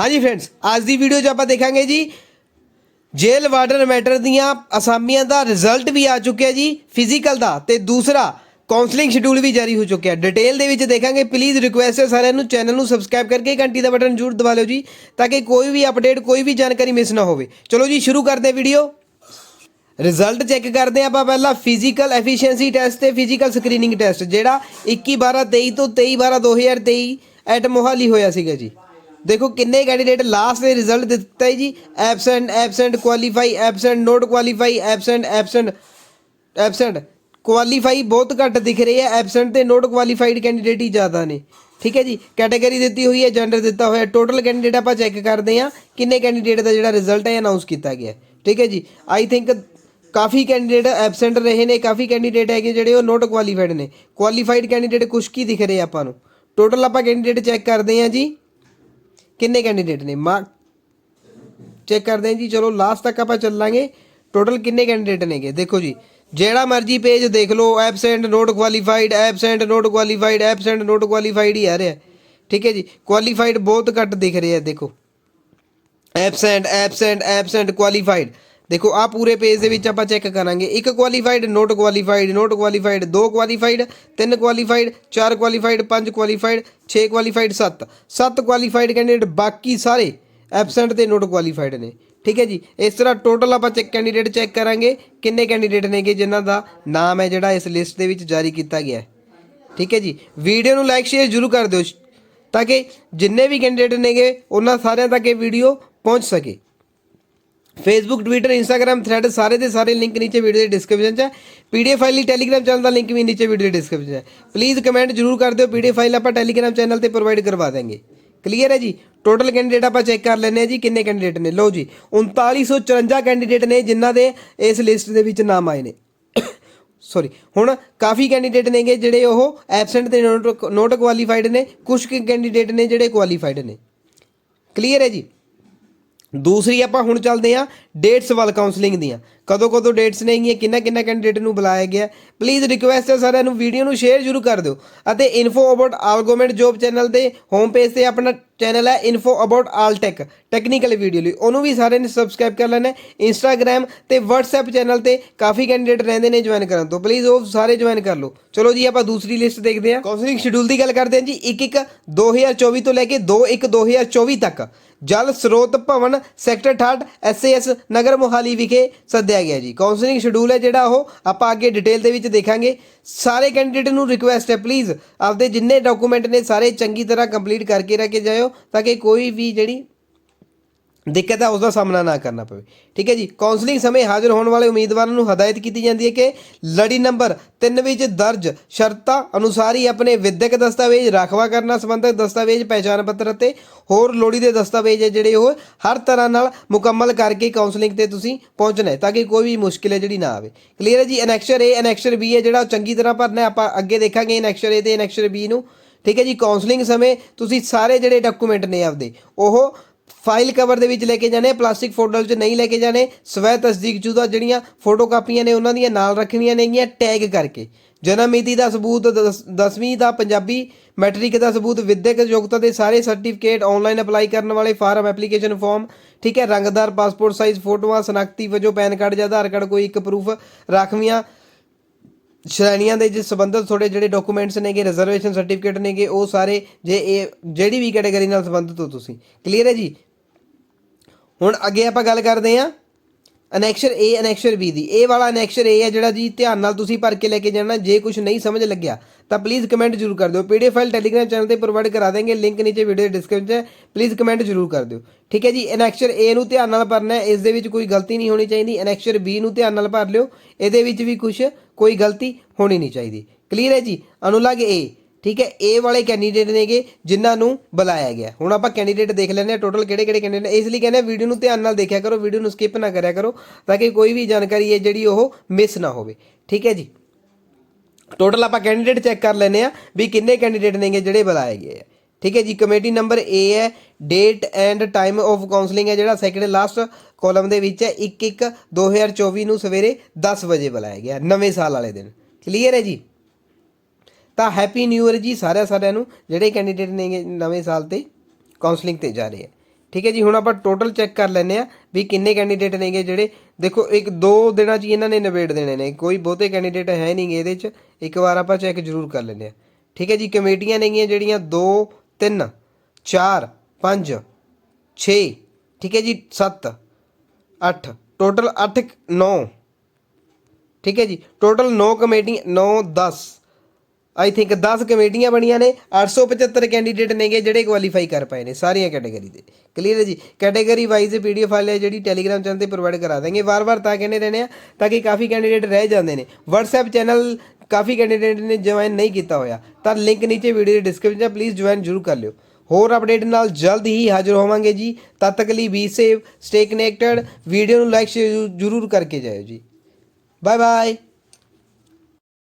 ਹਾਂਜੀ ਫਰੈਂਡਸ ਅੱਜ ਦੀ ਵੀਡੀਓ 'ਚ ਆਪਾਂ ਦੇਖਾਂਗੇ ਜੀ, ਜੇਲ, ਵਾਰਡਨ ਮੈਟਰ ਦੀਆਂ ਅਸਾਮੀਆਂ ਦਾ ਰਿਜ਼ਲਟ ਵੀ ਆ ਚੁੱਕਿਆ ਜੀ ਫਿਜ਼ੀਕਲ ਦਾ ਤੇ ਦੂਸਰਾ ਕਾਉਂਸਲਿੰਗ ਸ਼ਡਿਊਲ ਵੀ ਜਾਰੀ ਹੋ ਚੁੱਕਿਆ। ਡਿਟੇਲ ਦੇ ਵਿੱਚ ਦੇਖਾਂਗੇ ਪਲੀਜ਼ ਰਿਕੁਐਸਟ ਹੈ ਸਾਰਿਆਂ ਨੂੰ ਚੈਨਲ ਨੂੰ ਸਬਸਕ੍ਰਾਈਬ ਕਰਕੇ ਘੰਟੀ ਦਾ ਬਟਨ ਜ਼ਰੂਰ ਦਬਾ ਲਿਓ ਜੀ, ਤਾਂ ਕਿ ਕੋਈ ਵੀ ਅਪਡੇਟ ਕੋਈ ਵੀ ਜਾਣਕਾਰੀ ਮਿਸ ਨਾ ਹੋਵੇ। ਚਲੋ ਜੀ, ਸ਼ੁਰੂ ਕਰਦੇ ਹਾਂ ਵੀਡੀਓ ਰਿਜ਼ਲਟ ਚੈੱਕ ਕਰਦੇ ਹਾਂ ਆਪਾਂ ਪਹਿਲਾਂ ਫਿਜ਼ੀਕਲ ਐਫੀਸ਼ੀਐਂਸੀ ਟੈਸਟ ਤੇ ਫਿਜ਼ੀਕਲ ਸਕਰੀਨਿੰਗ ਟੈਸਟ ਜਿਹੜਾ 21 12 23 ਤੋਂ 23 12 2023 ਐਟ ਮੋਹਾਲੀ ਹੋਇਆ ਸੀਗਾ ਜੀ। ਦੇਖੋ ਕਿੰਨੇ ਕੈਂਡੀਡੇਟ ਲਾਸਟ ਦੇ ਰਿਜ਼ਲਟ ਦਿੱਤਾ ਹੈ ਜੀ। Absent absent qualify absent not qualify absent absent absent qualify ਬਹੁਤ ਘੱਟ ਦਿਖ ਰਹੀ ਹੈ। ਐਬਸੈਂਟ ਤੇ ਨੋਟ ਕੁਆਲੀਫਾਈਡ ਕੈਂਡੀਡੇਟ ਹੀ ਜ਼ਿਆਦਾ ਨੇ। ਠੀਕ ਹੈ ਜੀ? ਕੈਟਾਗਰੀ ਦਿੱਤੀ ਹੋਈ ਹੈ ਜੈਂਡਰ ਦਿੱਤਾ ਹੋਇਆ। ਟੋਟਲ ਕੈਂਡੀਡੇਟ ਆਪਾਂ ਚੈੱਕ ਕਰਦੇ ਹਾਂ ਕਿੰਨੇ ਕੈਂਡੀਡੇਟ ਦਾ ਜਿਹੜਾ ਰਿਜ਼ਲਟ ਹੈ ਅਨਾਉਂਸ ਕੀਤਾ ਗਿਆ ਠੀਕ ਹੈ ਜੀ? ਆਈ ਥਿੰਕ ਕਾਫੀ ਕੈਂਡੀਡੇਟ ਐਬਸੈਂਟ ਰਹੇ ਨੇ, ਕਾਫੀ ਕੈਂਡੀਡੇਟ ਹੈਗੇ ਜਿਹੜੇ ਉਹ ਨੋਟ ਕੁਆਲੀਫਾਈਡ ਨੇ। ਕੁਆਲੀਫਾਈਡ ਕੈਂਡੀਡੇਟ ਕੁਛ ਕੀ ਦਿਖ ਰਹੇ ਆਪਾਂ ਨੂੰ? ਟੋਟਲ ਆਪਾਂ ਕੈਂਡੀਡੇਟ ਚੈੱਕ ਕਰਦੇ ਹਾਂ ਜੀ। ਕਿੰਨੇ ਕੈਂਡੀਡੇਟ ਨੇ? ਮਾਰਕ ਚੈੱਕ ਕਰਦੇ ਹਾਂ ਜੀ, ਚਲੋ ਲਾਸਟ ਤੱਕ ਆਪਾਂ ਚੱਲਾਂਗੇ। ਟੋਟਲ ਕਿੰਨੇ ਕੈਂਡੀਡੇਟ ਨੇਗੇ? ਦੇਖੋ ਜੀ, ਜਿਹੜਾ ਮਰਜ਼ੀ ਪੇਜ ਦੇਖ ਲਓ absent not qualified absent not qualified absent not qualified ਹੀ ਆ ਰਿਹਾ। ਠੀਕ ਹੈ ਜੀ ਕੁਆਲੀਫਾਈਡ ਬਹੁਤ ਘੱਟ ਦਿਖ ਰਿਹਾ, ਦੇਖੋ। ਐਬਸੈਂਟ ਐਬਸੈਂਟ ਐਬਸੈਂਟ ਕੁਆਲੀਫਾਈਡ ਦੇਖੋ ਆ ਪੂਰੇ ਪੇਜ ਦੇ ਵਿੱਚ ਆਪਾਂ ਚੈੱਕ ਕਰਾਂਗੇ। ਇੱਕ qualified not qualified not qualified ਦੋ ਕੁਆਲੀਫਾਈਡ ਤਿੰਨ ਕੁਆਲੀਫਾਈਡ ਚਾਰ ਕੁਆਲੀਫਾਈਡ ਪੰਜ ਕੁਆਲੀਫਾਈਡ 6 ਕੁਆਲੀਫਾਈਡ 7 7 ਕੁਆਲੀਫਾਈਡ ਕੈਂਡੀਡੇਟ ਬਾਕੀ ਸਾਰੇ ਐਬਸੈਂਟ ਤੇ ਨੋਟ ਕੁਆਲੀਫਾਈਡ ਨੇ। ਠੀਕ ਹੈ ਜੀ? ਇਸ ਤਰ੍ਹਾਂ ਟੋਟਲ ਆਪਾਂ ਚੈੱਕ ਕੈਂਡੀਡੇਟ ਚੈੱਕ ਕਰਾਂਗੇ ਕਿੰਨੇ ਕੈਂਡੀਡੇਟ ਨੇਗੇ ਜਿਨ੍ਹਾਂ ਦਾ ਨਾਮ ਹੈ ਜਿਹੜਾ ਇਸ ਲਿਸਟ ਦੇ ਵਿੱਚ ਜਾਰੀ ਕੀਤਾ ਗਿਆ ਹੈ। ਠੀਕ ਹੈ ਜੀ? ਵੀਡੀਓ ਨੂੰ ਲਾਈਕ ਸ਼ੇਅਰ ਜ਼ਰੂਰ ਕਰ ਦਿਓ ਤਾਂ ਕਿ ਜਿੰਨੇ ਵੀ ਕੈਂਡੀਡੇਟ ਨੇਗੇ, ਉਹਨਾਂ ਸਾਰਿਆਂ ਤੱਕ ਇਹ ਵੀਡੀਓ ਪਹੁੰਚ ਸਕੇ। ਫੇਸਬੁੱਕ ਟਵਿੱਟਰ ਇੰਸਟਾਗ੍ਰam ਥ੍ਰੈਡ ਸਾਰੇ ਦੇ ਸਾਰੇ ਲਿੰਕ ਨੀਚੇ ਵੀਡੀਓ ਦੇ ਡਿਸਕ੍ਰਿਪਸ਼ਨ 'ਚ ਹੈ। ਪੀਡੀਐਫ ਫਾਈਲ ਲਈ ਟੈਲੀਗ੍ਰਾਮ ਚੈਨਲ ਦਾ ਲਿੰਕ ਵੀ ਨੀਚੇ ਵੀਡੀਓ ਦੇ ਡਿਸਕ੍ਰਿਪਸ਼ਨ 'ਚ ਹੈ। ਪਲੀਜ਼ ਕਮੈਂਟ ਜ਼ਰੂਰ ਕਰ ਦਿਓ ਪੀਡੀਐਫ ਫਾਈਲ ਆਪਾਂ ਟੈਲੀਗ੍ਰਾਮ ਚੈਨਲ ਤੇ ਪ੍ਰੋਵਾਈਡ ਕਰਵਾ ਦਾਂਗੇ ਕਲੀਅਰ ਹੈ ਜੀ? ਟੋਟਲ ਕੈਂਡੀਡੇਟ ਆਪਾਂ ਚੈੱਕ ਕਰ ਲੈਂਦੇ ਹਾਂ ਜੀ, ਕਿੰਨੇ ਕੈਂਡੀਡੇਟ ਨੇ। ਲਓ ਜੀ 3954 ਕੈਂਡੀਡੇਟ ਨੇ ਜਿਨ੍ਹਾਂ ਦੇ ਇਸ ਲਿਸਟ ਦੇ ਵਿੱਚ ਨਾਮ ਆਏ ਨੇ। ਸੌਰੀ ਹੁਣ ਕਾਫੀ ਕੈਂਡੀਡੇਟ ਨੇਗੇ ਜਿਹੜੇ ਉਹ ਐਬਸੈਂਟ ਤੇ ਨੋਟ ਨੋਟ ਕੁਆਲੀਫਾਈਡ ਨੇ ਕੁਝ ਕੈਂਡੀਡੇਟ ਨੇ ਜਿਹੜੇ ਕੁਆਲੀਫਾਈਡ ਨੇ। ਕਲੀਅਰ ਹੈ ਜੀ? ਦੂਸਰੀ ਆਪਾਂ ਹੁਣ ਚੱਲਦੇ ਹਾਂ ਡੇਟਸ ਵੱਲ ਕਾਉਂਸਲਿੰਗ ਦੀਆਂ। ਕਦੋਂ ਕਦੋਂ ਡੇਟਸ ਨੇਗੀਆਂ ਕਿੰਨਾ ਕਿੰਨਾ ਕੈਂਡੀਡੇਟ ਨੂੰ ਬੁਲਾਇਆ ਗਿਆ। ਪਲੀਜ਼ ਰਿਕੁਐਸਟ ਹੈ ਸਾਰਿਆਂ ਨੂੰ ਵੀਡੀਓ ਨੂੰ ਸ਼ੇਅਰ ਜ਼ਰੂਰ ਕਰ ਦਿਓ। ਅਤੇ info about all government job channel 'ਤੇ ਹੋਮ ਪੇਜ ਤੇ ਆਪਣਾ ਚੈਨਲ ਹੈ info about all tech technical video ਲਈ। ਉਹਨੂੰ ਵੀ ਸਾਰਿਆਂ ਨੇ ਸਬਸਕ੍ਰਾਈਬ ਕਰ ਲੈਣਾ ਇੰਸਟਾਗ੍ਰam ਤੇ WhatsApp ਚੈਨਲ ਤੇ ਕਾਫੀ ਕੈਂਡੀਡੇਟ ਰਹਿੰਦੇ ਨੇ ਜੁਆਇਨ ਕਰਨ ਤੋਂ। ਪਲੀਜ਼ ਉਹ ਸਾਰੇ ਜੁਆਇਨ ਕਰ ਲਓ। ਚਲੋ ਜੀ, ਆਪਾਂ ਦੂਸਰੀ ਲਿਸਟ ਦੇਖਦੇ ਹਾਂ। ਕਾਉਂਸਲਿੰਗ ਸ਼ਡਿਊਲ ਦੀ ਗੱਲ ਕਰਦੇ ਹਾਂ ਜੀ। 1 1 2024 ਤੋਂ ਲੈ ਕੇ 2 1 2024 ਤੱਕ। ਜਲ ਸਰੋਤ ਭਵਨ ਸੈਕਟਰ 68 ਐਸਏਐਸ ਨਗਰ ਮੋਹਾਲੀ ਵਿਖੇ ਸੱਦਿਆ ਗਿਆ ਜੀ। ਕਾਉਂਸਲਿੰਗ ਸ਼ਡਿਊਲ ਹੈ ਜਿਹੜਾ ਉਹ ਆਪਾਂ ਅੱਗੇ ਡਿਟੇਲ ਦੇ ਵਿੱਚ ਦੇਖਾਂਗੇ। ਸਾਰੇ ਕੈਂਡੀਡੇਟ ਨੂੰ ਰਿਕੁਐਸਟ ਹੈ ਪਲੀਜ਼ ਆਪਦੇ ਜਿੰਨੇ ਡਾਕੂਮੈਂਟ ਨੇ ਸਾਰੇ ਚੰਗੀ ਤਰ੍ਹਾਂ ਕੰਪਲੀਟ ਕਰਕੇ ਰੱਖ ਕੇ ਜਾਇਓ ਤਾਂ ਕਿ ਕੋਈ ਵੀ ਜਿਹੜੀ ਦਿੱਕਤ ਹੈ ਉਸ ਦਾ ਸਾਹਮਣਾ ਨਾ ਕਰਨਾ ਪਵੇ। ਠੀਕ ਹੈ ਜੀ ਕਾਉਂਸਲਿੰਗ ਸਮੇਂ ਹਾਜ਼ਰ ਹੋਣ ਵਾਲੇ ਉਮੀਦਵਾਰਾਂ ਨੂੰ ਹਦਾਇਤ ਕੀਤੀ ਜਾਂਦੀ ਹੈ ਕਿ ਲੜੀ ਨੰਬਰ 3 ਵਿੱਚ ਦਰਜ ਸ਼ਰਤਾਂ ਅਨੁਸਾਰ ਹੀ ਆਪਣੇ ਵਿਦਿਅਕ ਦਸਤਾਵੇਜ਼, ਰਾਖਵਾ ਕਰਨਾ ਸੰਬੰਧਿਤ ਦਸਤਾਵੇਜ਼, ਪਹਿਚਾਣ ਪੱਤਰ ਅਤੇ ਹੋਰ ਲੋੜੀਂਦੇ ਦਸਤਾਵੇਜ਼ ਹੈ ਜਿਹੜੇ ਉਹ ਹਰ ਤਰ੍ਹਾਂ ਨਾਲ ਮੁਕੰਮਲ ਕਰਕੇ ਕਾਉਂਸਲਿੰਗ ਤੇ ਤੁਸੀਂ ਪਹੁੰਚਣਾ ਹੈ, ਤਾਂ ਕਿ ਕੋਈ ਵੀ ਮੁਸ਼ਕਿਲ ਹੈ ਜਿਹੜੀ ਨਾ ਆਵੇ। ਕਲੀਅਰ ਹੈ ਜੀ ਅਨੈਕਸ਼ਰ ਏ ਅਨੈਕਸ਼ਰ ਬੀ ਹੈ ਜਿਹੜਾ ਉਹ ਚੰਗੀ ਤਰ੍ਹਾਂ ਭਰਨਾ ਆਪਾਂ ਅੱਗੇ ਦੇਖਾਂਗੇ ਅਨੈਕਸ਼ਰ ਏ ਤੇ ਅਨੈਕਸ਼ਰ ਬੀ ਨੂੰ। ਠੀਕ ਹੈ ਜੀ ਕਾਉਂਸਲਿੰਗ ਸਮੇਂ ਤੁਸੀਂ ਸਾਰੇ ਜਿਹੜੇ ਡਾਕੂਮੈਂਟ ਨੇ ਆਪਦੇ, ਉਹ ਫਾਈਲ ਕਵਰ ਦੇ ਵਿੱਚ ਲੈ ਕੇ ਜਾਣੇ, ਪਲਾਸਟਿਕ ਫੋਟੋ 'ਚ ਨਹੀਂ ਲੈ ਕੇ ਜਾਣੇ, ਸਵੈ ਤਸਦੀਕ ਜੁਦਾ ਜਿਹੜੀਆਂ ਫੋਟੋ ਕਾਪੀਆਂ ਨੇ ਉਹਨਾਂ ਦੀਆਂ ਨਾਲ ਰੱਖਣੀਆਂ ਨੇਗੀਆਂ, ਟੈਗ ਕਰਕੇ। ਜਨਮ ਮਿਤੀ ਦਾ ਸਬੂਤ 10ਵੀਂ ਦਾ ਪੰਜਾਬੀ ਮੈਟ੍ਰਿਕ ਦਾ ਸਬੂਤ, ਵਿਦਿਅਕ ਯੋਗਤਾ ਦੇ ਸਾਰੇ ਸਰਟੀਫਿਕੇਟ ਆਨਲਾਈਨ ਅਪਲਾਈ ਕਰਨ ਵਾਲੇ ਫਾਰਮ ਐਪਲੀਕੇਸ਼ਨ ਫਾਰਮ ਠੀਕ ਹੈ, ਰੰਗਦਾਰ ਪਾਸਪੋਰਟ ਸਾਈਜ਼ ਫੋਟੋਆਂ, ਸਨਾਖਤੀ ਵਜੋਂ ਪੈਨ ਕਾਰਡ ਜਾਂ ਆਧਾਰ ਕਾਰਡ, ਕੋਈ ਇੱਕ ਪ੍ਰੂਫ ਰਾਖਵੀਆਂ। ਸ਼੍ਰੇਣੀਆਂ ਦੇ ਜਿਸ ਸੰਬੰਧਿਤ ਤੁਹਾਡੇ ਜਿਹੜੇ ਡਾਕੂਮੈਂਟਸ ਨੇਗੇ ਰਿਜ਼ਰਵੇਸ਼ਨ ਸਰਟੀਫਿਕੇਟ ਨੇਗੇ, ਉਹ ਸਾਰੇ ਜੇ ਇਹ, ਜਿਹੜੀ ਵੀ ਕੈਟਾਗਰੀ ਨਾਲ ਸੰਬੰਧਿਤ ਹੋ ਤੁਸੀਂ। ਕਲੀਅਰ ਹੈ ਜੀ? ਹੁਣ ਅੱਗੇ ਆਪਾਂ ਗੱਲ ਕਰਦੇ ਹਾਂ ਅਨੈਕਸ਼ਰ A ਅਨੈਕਸ਼ਰ B ਦੀ। ਇਹ ਵਾਲਾ ਅਨੈਕਸ਼ਰ A ਹੈ ਜਿਹੜਾ ਜੀ ਧਿਆਨ ਨਾਲ ਤੁਸੀਂ ਭਰ ਕੇ ਲੈ ਕੇ ਜਾਣਾ, ਜੇ ਕੁਝ ਨਹੀਂ ਸਮਝ ਲੱਗਿਆ, ਤਾਂ ਪਲੀਜ਼ ਕਮੈਂਟ ਜ਼ਰੂਰ ਕਰ ਦਿਓ। ਪੀਡੀਐਫ ਫਾਈਲ ਟੈਲੀਗ੍ਰਾਮ ਚੈਨਲ ਤੇ ਪ੍ਰੋਵਾਈਡ ਕਰਾ ਦੇਂਗੇ ਲਿੰਕ ਨੀਚੇ ਵੀਡੀਓ ਦੇ ਡਿਸਕ੍ਰਿਪਸ਼ਨ 'ਚ। ਹੈ ਪਲੀਜ਼ ਕਮੈਂਟ ਜ਼ਰੂਰ ਕਰ ਦਿਓ। ਠੀਕ ਹੈ ਜੀ ਅਨੈਕਸ਼ਰ A ਨੂੰ ਧਿਆਨ ਨਾਲ ਭਰਨਾ ਹੈ। ਇਸ ਦੇ ਵਿੱਚ ਕੋਈ ਗਲਤੀ ਨਹੀਂ ਹੋਣੀ ਚਾਹੀਦੀ। ਅਨੈਕਸ਼ਰ B ਨੂੰ ਧਿਆਨ ਨਾਲ ਭਰ ਲਿਓ। ਇਹਦੇ ਵਿੱਚ ਵੀ ਕੁਝ ਕੋਈ ਗਲਤੀ ਹੋਣੀ ਨਹੀਂ ਚਾਹੀਦੀ। ਕਲੀਅਰ ਹੈ ਜੀ? ਅਨੁਲਾਗ A ਠੀਕ ਹੈ ਇਹ ਵਾਲੇ ਕੈਂਡੀਡੇਟ ਨੇਗੇ ਜਿਨ੍ਹਾਂ ਨੂੰ ਬੁਲਾਇਆ ਗਿਆ। ਹੁਣ ਆਪਾਂ ਕੈਂਡੀਡੇਟ ਦੇਖ ਲੈਂਦੇ ਆ ਟੋਟਲ ਕਿਹੜੇ ਕਿਹੜੇ ਕੈਂਡੀਡੇਟ ਇਸ ਲਈ ਕਹਿੰਦੇ ਆ ਵੀਡੀਓ ਨੂੰ ਧਿਆਨ ਨਾਲ ਦੇਖਿਆ ਕਰੋ ਵੀਡੀਓ ਨੂੰ ਸਕਿਪ ਨਾ ਕਰਿਆ ਕਰੋ, ਤਾਂ ਕਿ ਕੋਈ ਵੀ ਜਾਣਕਾਰੀ ਹੈ ਜਿਹੜੀ ਉਹ ਮਿਸ ਨਾ ਹੋਵੇ। ਠੀਕ ਹੈ ਜੀ? ਟੋਟਲ ਆਪਾਂ ਕੈਂਡੀਡੇਟ ਚੈੱਕ ਕਰ ਲੈਂਦੇ ਆ ਵੀ ਕਿੰਨੇ ਕੈਂਡੀਡੇਟ ਨੇਗੇ ਜਿਹੜੇ ਬੁਲਾਏ ਗਏ ਆ। ਠੀਕ ਹੈ ਜੀ? ਕਮੇਟੀ ਨੰਬਰ A ਹੈ date and time of counselling ਹੈ ਜਿਹੜਾ ਸੈਕਿੰਡ ਲਾਸਟ ਕਾਲਮ ਦੇ ਵਿੱਚ ਹੈ। 1 1 2024 ਨੂੰ ਸਵੇਰੇ 10 ਵਜੇ ਬੁਲਾਇਆ ਗਿਆ, ਨਵੇਂ ਸਾਲ ਵਾਲੇ ਦਿਨ। ਕਲੀਅਰ ਹੈ ਜੀ? ਤਾਂ ਹੈਪੀ ਨਿਊ ਇਅਰ ਜੀ ਸਾਰਿਆਂ ਸਾਰਿਆਂ ਨੂੰ, ਜਿਹੜੇ ਕੈਂਡੀਡੇਟ ਨੇਗੇ ਨਵੇਂ ਸਾਲ ਤੇ ਕਾਉਂਸਲਿੰਗ ਤੇ ਜਾ ਰਹੇ ਆ। ਠੀਕ ਹੈ ਜੀ, ਹੁਣ ਆਪਾਂ ਟੋਟਲ ਚੈੱਕ ਕਰ ਲੈਂਦੇ ਆ ਵੀ ਕਿੰਨੇ ਕੈਂਡੀਡੇਟ ਨੇਗੇ ਜਿਹੜੇ, ਦੇਖੋ ਇੱਕ ਦੋ ਦਿਨਾਂ 'ਚ ਹੀ ਇਹਨਾਂ ਨੇ ਨਿਬੇੜ ਦੇਣੇ ਨੇ, ਕੋਈ ਬਹੁਤੇ ਕੈਂਡੀਡੇਟ ਹੈ ਨਹੀਂਗੇ ਇਹਦੇ 'ਚ, ਇੱਕ ਵਾਰ ਆਪਾਂ ਚੈੱਕ ਜ਼ਰੂਰ ਕਰ ਲੈਂਦੇ ਆ ਠੀਕ ਹੈ ਜੀ, ਕਮੇਟੀਆਂ ਨੇਗੀਆਂ ਜਿਹੜੀਆਂ 2 3 4 5 6 ਠੀਕ ਹੈ ਜੀ 7 8 ਟੋਟਲ 8 9 ਠੀਕ ਹੈ ਜੀ ਟੋਟਲ 9 ਕਮੇਟੀ 9 10 ਆਈ ਥਿੰਕ 10 ਕਮੇਟੀਆਂ ਬਣੀਆਂ ਨੇ 875 ਕੈਂਡੀਡੇਟ ਨੇਗੇ ਜਿਹੜੇ ਕੁਆਲੀਫਾਈ ਕਰ ਪਾਏ ਨੇ ਸਾਰੀਆਂ ਕੈਟਾਗਰੀ ਦੇ ਕਲੀਅਰ ਹੈ ਜੀ? ਕੈਟਾਗਰੀ ਵਾਈਜ਼ ਪੀਡੀਐਫ ਫਾਈਲ ਹੈ ਜਿਹੜੀ ਟੈਲੀਗ੍ਰਾਮ ਚੈਨਲ ਤੇ ਪ੍ਰੋਵਾਈਡ ਕਰਾ ਦਾਂਗੇ ਵਾਰ-ਵਾਰ ਤਾਂ ਕਹਿੰਦੇ ਰਹਿੰਦੇ ਆ, ਤਾਂ ਕਿ ਕਾਫੀ ਕੈਂਡੀਡੇਟ ਰਹਿ ਜਾਂਦੇ ਨੇ। WhatsApp ਚੈਨਲ ਕਾਫੀ ਕੈਂਡੀਡੇਟ ਨੇ ਜੁਆਇਨ ਨਹੀਂ ਕੀਤਾ ਹੋਇਆ। ਤਾਂ ਲਿੰਕ ਨੀਚੇ ਵੀਡੀਓ ਦੇ ਡਿਸਕ੍ਰਿਪਸ਼ਨ 'ਚ ਪਲੀਜ਼ ਜੁਆਇਨ ਜ਼ਰੂਰ ਕਰ ਲਿਓ। ਹੋਰ ਅਪਡੇਟ ਨਾਲ ਜਲਦ ਹੀ ਹਾਜ਼ਰ ਹੋਵਾਂਗੇ ਜੀ। ਤਦ ਤੱਕ ਲਈ be safe stay connected video ਨੂੰ ਲਾਈਕ ਜ਼ਰੂਰ ਕਰਕੇ ਜਾਇਓ ਜੀ। Bye bye